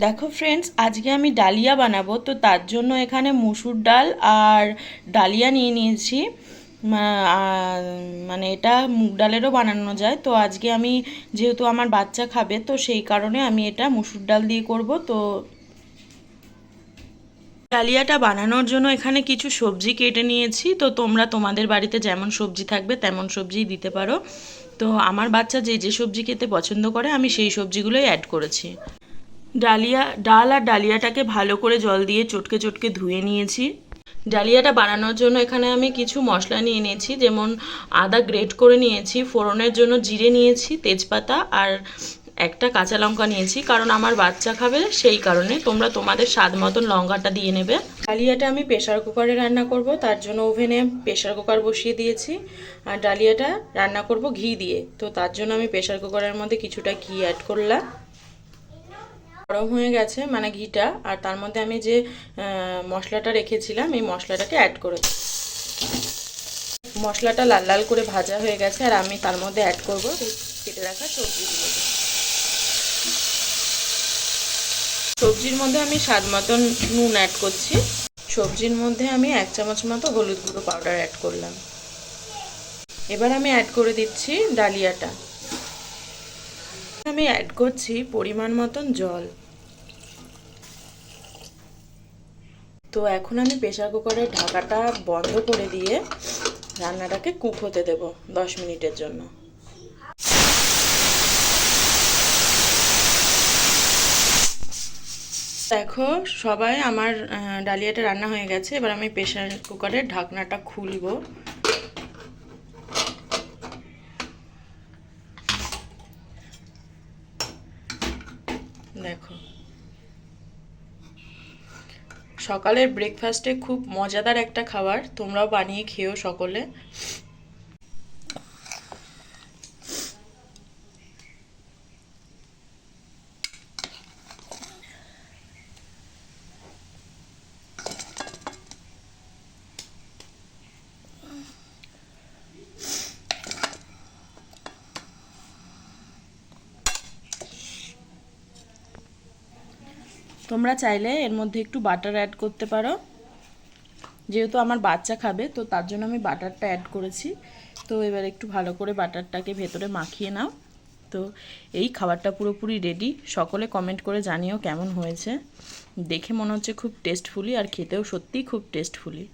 দেখো ফ্রেন্ডস আজকে আমি ডালিয়া বানাবো, তো তার জন্য এখানে মুসুর ডাল আর ডালিয়া নিয়ে নিয়েছি। মানে এটা মুগ ডালেরও বানানো যায়। তো আজকে আমি যেহেতু আমার বাচ্চা খাবে, তো সেই কারণে আমি এটা মুসুর ডাল দিয়ে করব। তো ডালিয়াটা বানানোর জন্য এখানে কিছু সবজি কেটে নিয়েছি। তো তোমরা তোমাদের বাড়িতে যেমন সবজি থাকবে, তেমন সবজিই দিতে পারো। তো আমার বাচ্চা যে যে সবজি খেতে পছন্দ করে, আমি সেই সবজিগুলোই অ্যাড করেছি। ডালিয়া, ডাল আর ডালিয়াটাকে ভালো করে জল দিয়ে চটকে চটকে ধুয়ে নিয়েছি। ডালিয়াটা বানানোর জন্য এখানে আমি কিছু মশলা নিয়ে নিয়েছি যেমন আদা গ্রেট করে নিয়েছি, ফোড়নের জন্য জিরে নিয়েছি, তেজপাতা আর একটা কাঁচা লঙ্কা নিয়েছি, কারণ আমার বাচ্চা খাবে সেই কারণে। তোমরা তোমাদের স্বাদ মতন লঙ্কাটা দিয়ে নেবে। ডালিয়াটা আমি প্রেশার কুকারে রান্না করব, তার জন্য ওভেনে প্রেশার কুকার বসিয়ে দিয়েছি। আর ডালিয়াটা রান্না করব ঘি দিয়ে, তো তার জন্য আমি প্রেশার কুকারের মধ্যে কিছুটা ঘি অ্যাড করলাম। গরম হয়ে গেছে মানে ঘিটা, আর তার মধ্যে আমি যে মশলাটা রেখেছিলাম, এই মশলাটাকে অ্যাড করে। মশলাটা লাল লাল করে ভাজা হয়ে গেছে, আর আমি তার মধ্যে অ্যাড করব কেটে রাখা সবজিগুলো সবজির মধ্যে আমি স্বাদ মতন নুন অ্যাড করছি। সবজির মধ্যে আমি এক চামচ মতো হলুদ গুঁড়ো পাউডার অ্যাড করলাম। এবার আমি অ্যাড করে দিচ্ছি ডালিয়াটা। আমি অ্যাড করছি পরিমাণ মতন জল। তো এখন আমি প্রেশার কুকারের ঢাকাটা বন্ধ করে দিয়ে রান্নাটাকে কুক হতে দেব দশ মিনিটের জন্য। দেখো, সবাই আমার ডালিয়াটা রান্না হয়ে গেছে। এবার আমি প্রেশার কুকারের ঢাকনাটা খুলবো। দেখো সকালের ব্রেকফাস্টে খুব মজাদার একটা খাবার তোমরাও বানিয়ে খেও সকলে। তোমরা চাইলে এর মধ্যে একটু বাটার অ্যাড করতে পারো। যেহেতু আমার বাচ্চা খাবে, তো তার জন্য আমি বাটারটা অ্যাড করেছি। তো এবার একটু ভালো করে বাটারটাকে ভেতরে মাখিয়ে নাও। তো এই খাবারটা পুরোপুরি রেডি সকলে কমেন্ট করে জানিও কেমন হয়েছে। দেখে মনে হচ্ছে খুব টেস্টফুলি আর খেতেও সত্যিই খুব টেস্টফুলি